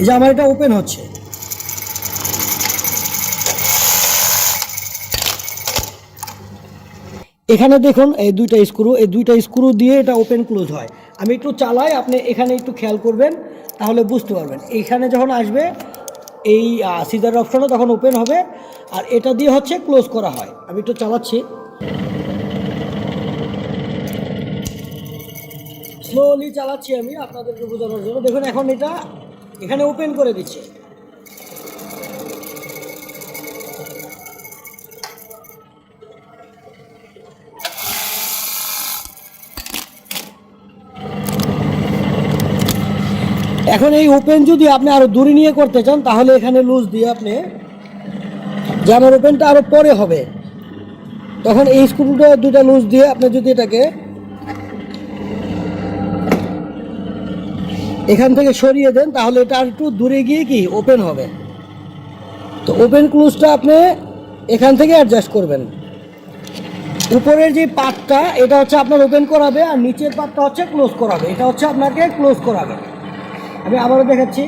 এই যে আমার এটা ওপেন হচ্ছে। এখানে দেখুন, এই দুইটা স্ক্রু, এই দুইটা স্ক্রু দিয়ে এটা ওপেন ক্লোজ হয়। আমি একটু চালাই, আপনি এখানে একটু খেয়াল করবেন, তাহলে বুঝতে পারবেন। এইখানে যখন আসবে, এই সিজার অপশনটা তখন ওপেন হবে, আর এটা দিয়ে হচ্ছে ক্লোজ করা হয়। আমি একটু চালাচ্ছি। স্লোলি চালাচ্ছি আমি আপনাদেরকে বোঝানোর জন্য। দেখুন, এখন এটা এখানে ওপেন করে দিচ্ছে। এখন এই ওপেন যদি আপনি আরও দূরে নিয়ে করতে চান, তাহলে এখানে লুজ দিয়ে আপনি যে আমার ওপেনটা আরও পরে হবে। তখন এই স্ক্রুটা দুটা লুজ দিয়ে আপনি যদি এটাকে এখান থেকে সরিয়ে দেন, তাহলে এটা আর একটু দূরে গিয়ে কি ওপেন হবে। তো ওপেন ক্লোজটা আপনি এখান থেকে অ্যাডজাস্ট করবেন। উপরের যে পাতটা এটা হচ্ছে আপনার ওপেন করাবে, আর নিচের পাতটা হচ্ছে ক্লোজ করাবে। এটা হচ্ছে আপনাকে ক্লোজ করাবে। আমি আবারও দেখাচ্ছি।